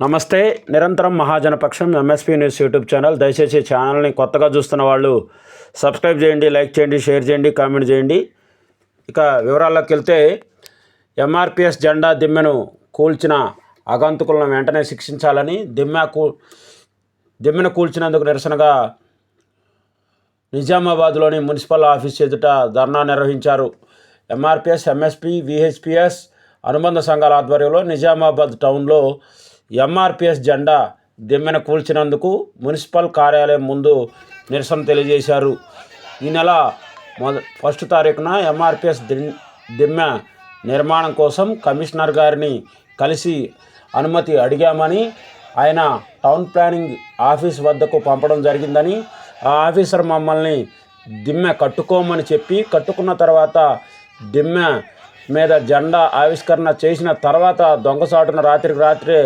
నమస్తే నిరంతరం మహాజనపక్షం ఎంఎస్పీ న్యూస్ యూట్యూబ్ ఛానల్. దయచేసి ఛానల్ని కొత్తగా చూస్తున్న వాళ్ళు సబ్స్క్రైబ్ చేయండి లైక్ చేయండి షేర్ చేయండి కామెంట్ చేయండి. ఇక వివరాల్లోకి వెళ్తే ఎంఆర్పిఎస్ జెండా దిమ్మెను కూల్చిన అగంతుకులను వెంటనే శిక్షించాలని దిమ్మె కూ దిమ్మెను కూల్చినందుకు నిరసనగా నిజామాబాద్లోని మున్సిపల్ ఆఫీస్ ఎదుట ధర్నా నిర్వహించారు. ఎంఆర్పిఎస్ ఎంఎస్పి విహెచ్పిఎస్ అనుబంధ సంఘాల ఆధ్వర్యంలో నిజామాబాద్ టౌన్లో ఎంఆర్పిఎస్ జెండా దిమ్మెన కూల్చినందుకు మున్సిపల్ కార్యాలయం ముందు నిరసన తెలియజేశారు. ఈ నెల మొద ఫస్ట్ తారీఖున ఎంఆర్పిఎస్ దిమ్మె నిర్మాణం కోసం కమిషనర్ గారిని కలిసి అనుమతి అడిగామని ఆయన టౌన్ ప్లానింగ్ ఆఫీస్ వద్దకు పంపడం జరిగిందని ఆ ఆఫీసర్ మమ్మల్ని దిమ్మె కట్టుకోమని చెప్పి కట్టుకున్న తర్వాత దిమ్మె మీద జెండా ఆవిష్కరణ చేసిన తర్వాత దొంగసాటున రాత్రికి రాత్రే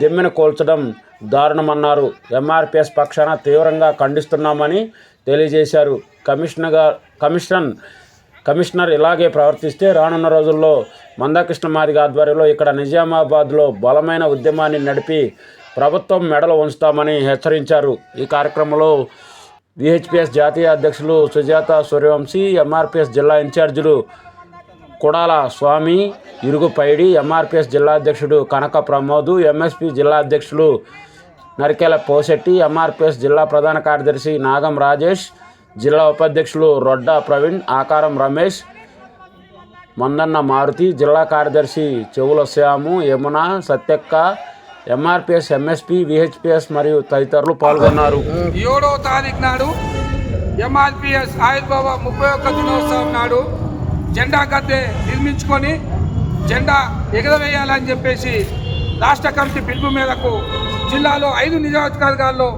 దిమ్మెను కోల్చడం దారుణమన్నారు. ఎంఆర్పిఎస్ పక్షాన తీవ్రంగా ఖండిస్తున్నామని తెలియజేశారు. కమిషనర్గా కమిషన్ కమిషనర్ ఇలాగే ప్రవర్తిస్తే రానున్న రోజుల్లో మందాకృష్ణ మాదిగ ఆధ్వర్యంలో ఇక్కడ నిజామాబాద్లో బలమైన ఉద్యమాన్ని నడిపి ప్రభుత్వం మెడలు ఉంచుతామని హెచ్చరించారు. ఈ కార్యక్రమంలో విహెచ్పిఎస్ జాతీయ అధ్యక్షులు సుజాత సూర్యవంశీ ఎంఆర్పిఎస్ జిల్లా ఇన్ఛార్జీలు కుడాల స్వామి ఇరుగుపైడి ఎంఆర్పిఎస్ జిల్లా అధ్యక్షుడు కనక ప్రమోద్ ఎంఎస్పి జిల్లా అధ్యక్షులు నరికెల పోశెట్టి ఎంఆర్పిఎస్ జిల్లా ప్రధాన కార్యదర్శి నాగం రాజేష్ జిల్లా ఉపాధ్యక్షులు రొడ్డా ప్రవీణ్ ఆకారం రమేష్ మందన్న మారుతి జిల్లా కార్యదర్శి Chevula Shyamu Yamuna Satyakka MRPS MSP VHPS మరియు తదితరులు పాల్గొన్నారు. ఏడో తారీఖు నాడు ఎంఆర్పిఎస్ ఆయుర్బాబా ముప్పై ఒక్క దినోత్సవం నాడు జెండా గద్దె నిర్మించుకొని జెండా ఎగరవేయాలని చెప్పేసి రాష్ట్ర కమిటీ పిలుపు మేరకు జిల్లాలో ఐదు నియోజకవర్గాల్లో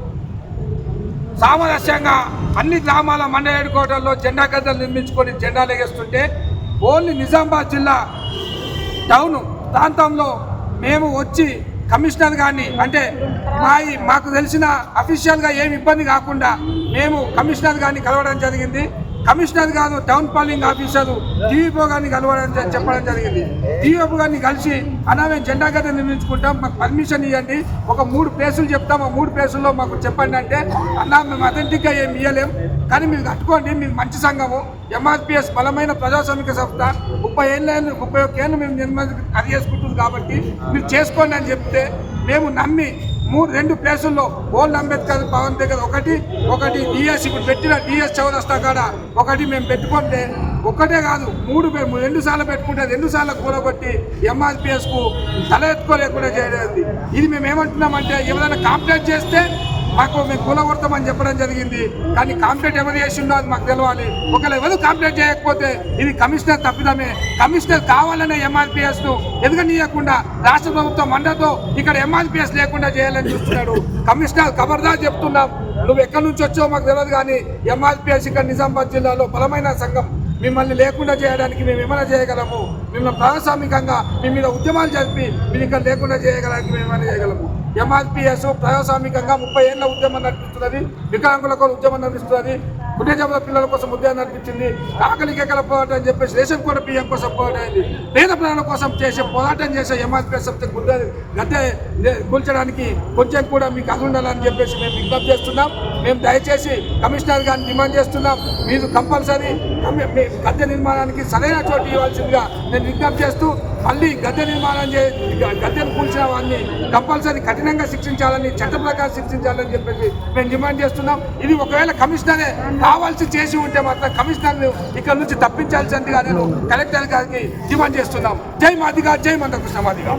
సామరస్యంగా అన్ని గ్రామాల మండల కోటల్లో జెండా గద్దెలు నిర్మించుకొని జెండాలు ఎగేస్తుంటే ఓన్లీ నిజామాబాద్ జిల్లా టౌన్ ప్రాంతంలో మేము వచ్చి కమిషనర్ గారిని అంటే మా మాకు తెలిసిన అఫీషియల్గా ఏమి ఇబ్బంది కాకుండా మేము కమిషనర్ గారిని కలవడం జరిగింది. కమిషనర్ గారు టౌన్ పాలింగ్ ఆఫీసరు టీవీపో గారిని కలవడం చెప్పడం జరిగింది. టీవీపో గారిని కలిసి అన్న మేము జెండా గడ్డ నిర్మించుకుంటాం మాకు పర్మిషన్ ఇవ్వండి ఒక మూడు ప్లేసులు చెప్తాం ఆ మూడు ప్లేసుల్లో మాకు చెప్పండి అంటే అన్నా మేము అథెంటిక్గా ఏం ఇవ్వలేం కానీ మీరు కట్టుకోండి మీరు మంచి సంఘము. ఎంఆర్పిఎస్ బలమైన ప్రజాస్వామిక సంస్థ. ముప్పై ఏళ్ళు ముప్పై ఒక్క ఏళ్ళు మేము నిర్మ అది చేసుకుంటుంది కాబట్టి మీరు చేసుకోండి అని చెప్తే మేము నమ్మి మూడు రెండు ప్లేసుల్లో ఓల్డ్ అంబేద్కర్ భవన్ దగ్గర ఒకటి ఒకటి డిఎస్ ఇప్పుడు పెట్టిన డిఎస్ చౌరస్తా కాడ ఒకటి మేము పెట్టుకుంటే ఒక్కటే కాదు మూడు రెండు సార్లు పెట్టుకుంటే రెండు సార్లు కూడగొట్టి ఎంఆర్పిఎస్కు తల ఎత్తుకోలేకుండా చేయలేదు. ఇది మేము ఏమంటున్నామంటే ఎవరైనా కాంప్లైంట్ చేస్తే మాకు మేము కూలగొడతామని చెప్పడం జరిగింది. కానీ కాంప్లైంట్ ఎవరు చేసిండో అది మాకు తెలవాలి. ఒకవేళ ఎవరు కాంప్లైంట్ చేయకపోతే ఇది కమిషనర్ తప్పిదమే. కమిషనర్ కావాలనే ఎంఆర్పిఎస్ను ఎదుగనీయకుండా రాష్ట్ర ప్రభుత్వం మండతో ఇక్కడ ఎంఆర్పిఎస్ లేకుండా చేయాలని చూస్తున్నాడు. కమిషనర్ ఖబర్దార్ చెప్తున్నాం. నువ్వు ఎక్కడి నుంచి వచ్చావో మాకు తెలియదు కానీ ఎంఆర్పిఎస్ ఇక్కడ నిజామాబాద్ జిల్లాలో బలమైన సంఘం. మిమ్మల్ని లేకుండా చేయడానికి మేము ఏమైనా చేయగలము? మిమ్మల్ని ప్రాథమికంగా మీ మీద ఉద్యమాలు జరిపి మీరు ఇక్కడ లేకుండా చేయగలడానికి మేము ఏమైనా చేయగలము? ఎంఆర్పిఎస్ ప్రజాస్వామికంగా ముప్పై ఏళ్ళ ఉద్యమం నడిపిస్తున్నది వికలాంగుల కోసం ఉద్యమం నడిపిస్తున్నది. గుడ్డ పిల్లల కోసం ఉద్యమం నడిపించింది ఆకలి కేకల పోరాటం అని చెప్పేసి రేషన్ కూడా బియ్యం కోసం పోరాటం అయింది పేద ప్రజల కోసం చేసే పోరాటం చేసే ఎంఆర్పిఎస్ సంస్థ గుడ్డ గద్దె కూల్చడానికి కొంచెం కూడా మీకు అందుండాలని చెప్పేసి మేము విజ్ఞప్తి చేస్తున్నాం. మేము దయచేసి కమిషనర్ గారిని డిమాండ్ చేస్తున్నాం. మీరు కంపల్సరీ గద్దె నిర్మాణానికి సరైన చోటు ఇవ్వాల్సిందిగా నేను విజ్ఞప్తి చేస్తూ మళ్ళీ గద్దె నిర్మాణం చే గద్దెను కూల్చిన వారిని కంపల్సరీ కఠినంగా శిక్షించాలని చట్ట ప్రకారం శిక్షించాలని చెప్పేసి మేము డిమాండ్ చేస్తున్నాం. ఇది ఒకవేళ కమిషనరే కావాల్సి చేసి ఉంటే మాత్రం కమిషనర్ ఇక్కడ నుంచి తప్పించాల్సిందిగా నేను కలెక్టర్ గారికి డిమాండ్ చేస్తున్నాం జై మాదిగా జై మందకృష్ణ మాదిగా!